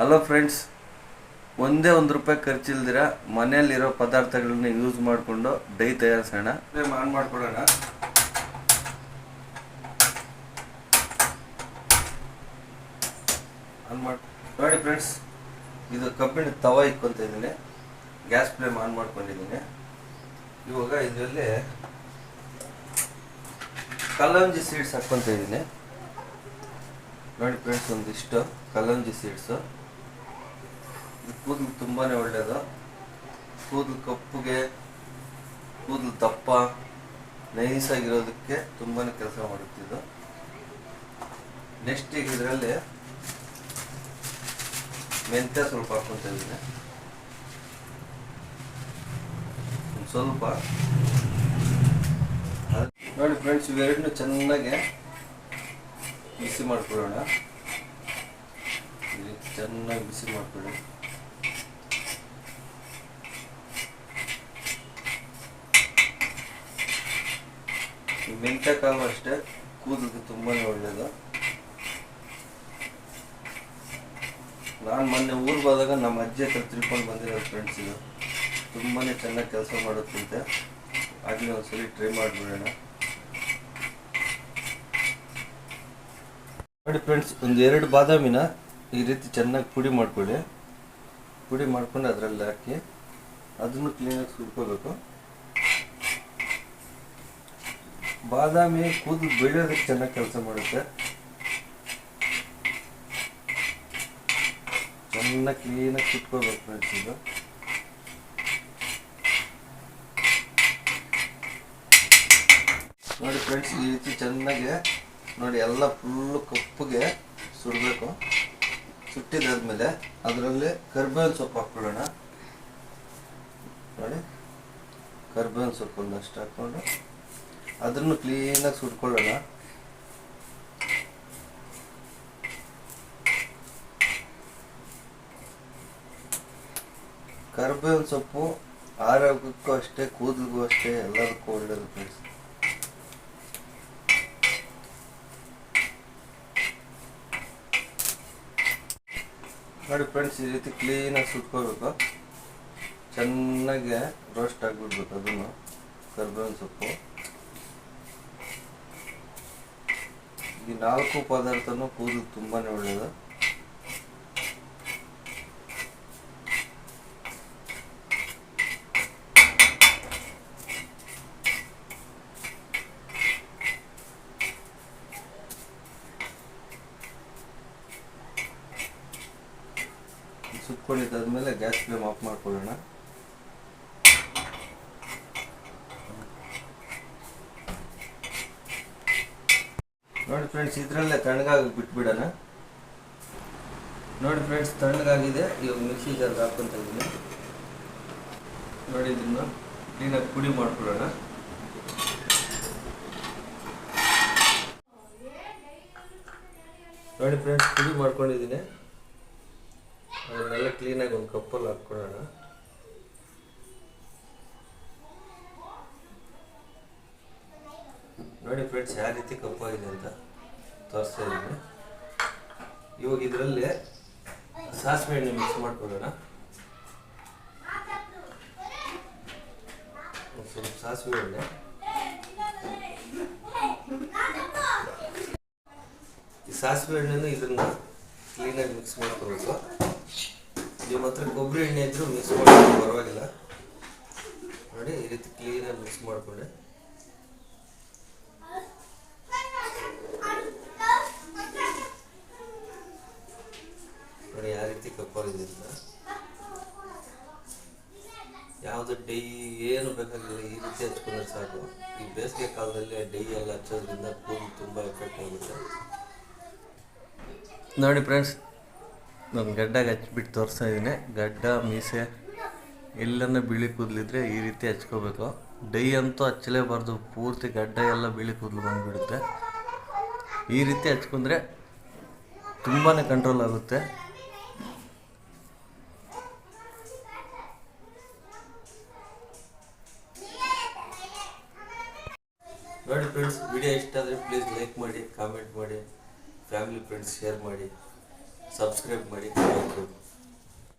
Hello friends ಒಂದೇ ಒಂದು ರೂಪಾಯಿ ಖರ್ಚಿಲ್ದಿರ, ಮನೆಯಲ್ಲಿರೋ ಪದಾರ್ಥಗಳನ್ನ ಯೂಸ್ ಮಾಡಿಕೊಂಡು ಡೈ ತಯಾರಿಸೋಣ. ಆನ್ ಮಾಡ್ಕೊಳ್ಳೋಣ ಆನ್ ಮಾಡಿ ನೋಡಿ ಫ್ರೆಂಡ್ಸ್ ಇದು ಕಬ್ಬಿಣ ತವ ಇಕ್ಕೊಂತ ಇದ್ದೀನಿ ಗ್ಯಾಸ್ ಫ್ಲೇಮ್ ಆನ್ ಮಾಡ್ಕೊಂಡಿದ್ದೀನಿ. ಇವಾಗ ಇದರಲ್ಲಿ ಕಲ್ಲಂಜಿ ಸೀಡ್ಸ್ ಹಾಕ್ಕೊಂತ ಇದ್ದೀನಿ ನೋಡಿ ಫ್ರೆಂಡ್ಸ್ ಒಂದಿಷ್ಟು ಕಲ್ಲಂಜಿ ಸೀಡ್ಸು ಕೂದಲು ತುಂಬಾ ಒಳ್ಳೆಯದು ಕೂದಲು ಕಪ್ಪುಗೆ, ಕೂದಲು ದಪ್ಪ, ನೈಸಾಗಿರೋದಕ್ಕೆ ತುಂಬಾ ಕೆಲಸ ಮಾಡುತ್ತಿದ್ದು ನೆಕ್ಸ್ಟ್ ಈಗ ಇದರಲ್ಲಿ ಮೆಂತ್ಯ ಸ್ವಲ್ಪ ಹಾಕೊಂತ ಇದ್ದೀನಿ. ಸ್ವಲ್ಪ. ನೋಡಿ ಫ್ರೆಂಡ್ಸ್ ಇವೆರಡನ್ನೂ ಚೆನ್ನಾಗಿ ಬಿಸಿ ಮಾಡ್ಕೊಳ್ಳೋಣ. ಚೆನ್ನಾಗಿ ಬಿಸಿ ಮಾಡ್ಕೊಳ್ಳಿ. ಈ ಮೆಂತ್ಯ ಕಾಳು ಅಷ್ಟೇ. ಕೂದಲಿಗೆ ತುಂಬಾ ಒಳ್ಳೆಯದು ನಾನು ಮೊನ್ನೆ ಊರಿಗೆ ಹೋದಾಗ ನಮ್ಮ ಅಜ್ಜಿ ಹತ್ರ ತಿಳ್ಕೊಂಡು ಬಂದಿರೋ ಫ್ರೆಂಡ್ಸ್ ಇದು. ತುಂಬಾ ಚೆನ್ನಾಗಿ ಕೆಲಸ ಮಾಡುತ್ತಂತೆ. ಆಗಲೇ ಒಂದ್ಸಲಿ ಟ್ರೈ ಮಾಡಿಬಿಡೋಣ. ನೋಡಿ ಫ್ರೆಂಡ್ಸ್ ಒಂದು ಎರಡು ಬಾದಾಮಿನ ಈ ರೀತಿ ಚೆನ್ನಾಗಿ ಪುಡಿ ಮಾಡ್ಕೊಳ್ಳಿ. ಪುಡಿ ಮಾಡ್ಕೊಂಡು ಅದರಲ್ಲಿ ಹಾಕಿ. ಅದನ್ನು ಕ್ಲೀನಾಗಿ ಸುಡ್ಕೋಬೇಕು ಬಾದಾಮಿ ಕೂದಲು ಬೆಳೆಯೋದಕ್ಕೆ ಚೆನ್ನಾಗಿ ಕೆಲಸ ಮಾಡುತ್ತೆ. ಚೆನ್ನಾಗಿ ಕ್ಲೀನಾಗಿ ಕಿತ್ಕೋಬೇಕು ಫ್ರೆಂಡ್ಸ್ ಇದು. ನೋಡಿ ಫ್ರೆಂಡ್ಸ್ ಈ ರೀತಿ ಚೆನ್ನಾಗಿ ನೋಡಿ ಎಲ್ಲ ಫುಲ್ಲು ಕಪ್ಪಗೆ ಸುಡಬೇಕು. ಸುಟ್ಟಿದಾದ್ಮೇಲೆ ಅದರಲ್ಲಿ ಕರ್ಬೇವಿನ ಸೊಪ್ಪು ಹಾಕ್ಕೊಳ್ಳೋಣ. ನೋಡಿ, ಕರ್ಬೇವಿನ ಸೊಪ್ಪು ಒಂದಷ್ಟು ಹಾಕ್ಕೊಂಡು ಅದನ್ನು ಕ್ಲೀನಾಗಿ ಸುಟ್ಕೊಳ್ಳೋಣ. ಕರ್ಬೇವಿನ ಸೊಪ್ಪು, ಆರೋಗ್ಯಕ್ಕೂ ಅಷ್ಟೇ, ಕೂದಲಿಗೂ ಅಷ್ಟೇ, ಎಲ್ಲದಕ್ಕೂ ಒಳ್ಳೇದು ಫ್ರೆಂಡ್ಸ್ ನೋಡಿ ಫ್ರೆಂಡ್ಸ್ ಈ ರೀತಿ ಕ್ಲೀನಾಗಿ ಸುಟ್ಕೋಬೇಕು ಚೆನ್ನಾಗಿ ರೋಸ್ಟ್ ಆಗಿಬಿಡ್ಬೇಕು ಅದನ್ನು ಕರ್ಬೇವಿನ ಸೊಪ್ಪು. ಈ ನಾಲ್ಕು ಪದಾರ್ಥನು ಕೂದಲು ತುಂಬಾನೇ ಒಳ್ಳೆಯದು ಸುತ್ಕೊಂಡಿದ್ದಾದ್ಮೇಲೆ ಗ್ಯಾಸ್ ಫ್ಲೇಮ್ ಆಫ್ ಮಾಡ್ಕೊಳ್ಳೋಣ. ನೋಡಿ ಫ್ರೆಂಡ್ಸ್ ಇದರಲ್ಲೇ ತಣ್ಣಗಾಗಿ ಬಿಟ್ಬಿಡೋಣ. ನೋಡಿ ಫ್ರೆಂಡ್ಸ್ ತಣ್ಣಗಾಗಿದೆ. ಇವಾಗ ಮಿಕ್ಸಿ ಜಾರ್ಗೆ ಹಾಕೊಂತ ಇದ್ದೀನಿ. ನೋಡಿ ಇದನ್ನು ಕ್ಲೀನಾಗಿ ಪುಡಿ ಮಾಡ್ಕೊಳ್ಳೋಣ. ನೋಡಿ ಫ್ರೆಂಡ್ಸ್ ಪುಡಿ ಮಾಡ್ಕೊಂಡಿದ್ದೀನಿ. ಅದನ್ನೆಲ್ಲ ಕ್ಲೀನಾಗಿ ಒಂದು ಕಪ್ಪಲ್ಲಿ ಹಾಕ್ಕೊಳ್ಳೋಣ. ನೋಡಿ ಫ್ರೆಂಡ್ಸ್ ಯಾವ ರೀತಿ ಕಪ್ಪಾಗಿದೆ ಅಂತ ತೋರಿಸ್ತಾ ಇದ್ದೀನಿ. ಇವಾಗ ಇದರಲ್ಲಿ ಸಾಸಿವೆ ಎಣ್ಣೆ ಮಿಕ್ಸ್ ಮಾಡ್ಕೊಳ್ಳೋಣ. ಸ್ವಲ್ಪ ಸಾಸಿವೆ ಎಣ್ಣೆ. ಈ ಸಾಸಿವೆ ಎಣ್ಣೆನ ಇದನ್ನ ಕ್ಲೀನಾಗಿ ಮಿಕ್ಸ್ ಮಾಡ್ಕೋಬೇಕು ನಿಮ್ಮ ಹತ್ರ ಕೊಬ್ಬರಿ ಎಣ್ಣೆ ಇದ್ರೂ ಮಿಕ್ಸ್ ಮಾಡ್ಕೊಂಡು ಪರವಾಗಿಲ್ಲ. ನೋಡಿ ಈ ರೀತಿ ಕ್ಲೀನಾಗಿ ಮಿಕ್ಸ್ ಮಾಡ್ಕೊಂಡೆ. ನೋಡಿ, ಯಾವ ರೀತಿ ಕಪ್ಪಾಗಿದೆ ಯಾವುದು ಡೈ ಏನು ಬೇಕಾಗಿಲ್ಲ, ಈ ರೀತಿ ಹಚ್ಕೊಂಡ್ರೆ ಸಾಕು. ಈ ಬೇಸಿಗೆ ಕಾಲದಲ್ಲಿ ಡೈ ಎಲ್ಲ ಹಚ್ಚೋದ್ರಿಂದ ಕೂದಲು ತುಂಬ ಎಫೆಕ್ಟ್ ಆಗುತ್ತೆ. ನೋಡಿ ಫ್ರೆಂಡ್ಸ್ ನಾನು ಗಡ್ಡಾಗ ಹಚ್ಬಿಟ್ಟು ತೋರಿಸ್ತಾ ಇದ್ದೀನಿ. ಗಡ್ಡ, ಮೀಸೆ ಎಲ್ಲನೂ ಬಿಳಿ ಕೂದಲಿದ್ರೆ ಈ ರೀತಿ ಹಚ್ಕೋಬೇಕು. ಡೈ ಅಂತೂ ಹಚ್ಚಲೇಬಾರ್ದು, ಪೂರ್ತಿ ಗಡ್ಡ ಎಲ್ಲ ಬಿಳಿ ಕೂದಲು ಬಂದುಬಿಡುತ್ತೆ. ಈ ರೀತಿ ಹಚ್ಕೊಂಡ್ರೆ ತುಂಬಾ ಕಂಟ್ರೋಲ್ ಆಗುತ್ತೆ. ನೋಡಿ ಫ್ರೆಂಡ್ಸ್ ವಿಡಿಯೋ ಇಷ್ಟ ಆದರೆ ಪ್ಲೀಸ್ ಲೈಕ್ ಮಾಡಿ ಕಾಮೆಂಟ್ ಮಾಡಿ ಫ್ಯಾಮಿಲಿ ಫ್ರೆಂಡ್ಸ್ ಶೇರ್ ಮಾಡಿ ಸಬ್ಸ್ಕ್ರೈಬ್ ಮಾಡಿ. Thank you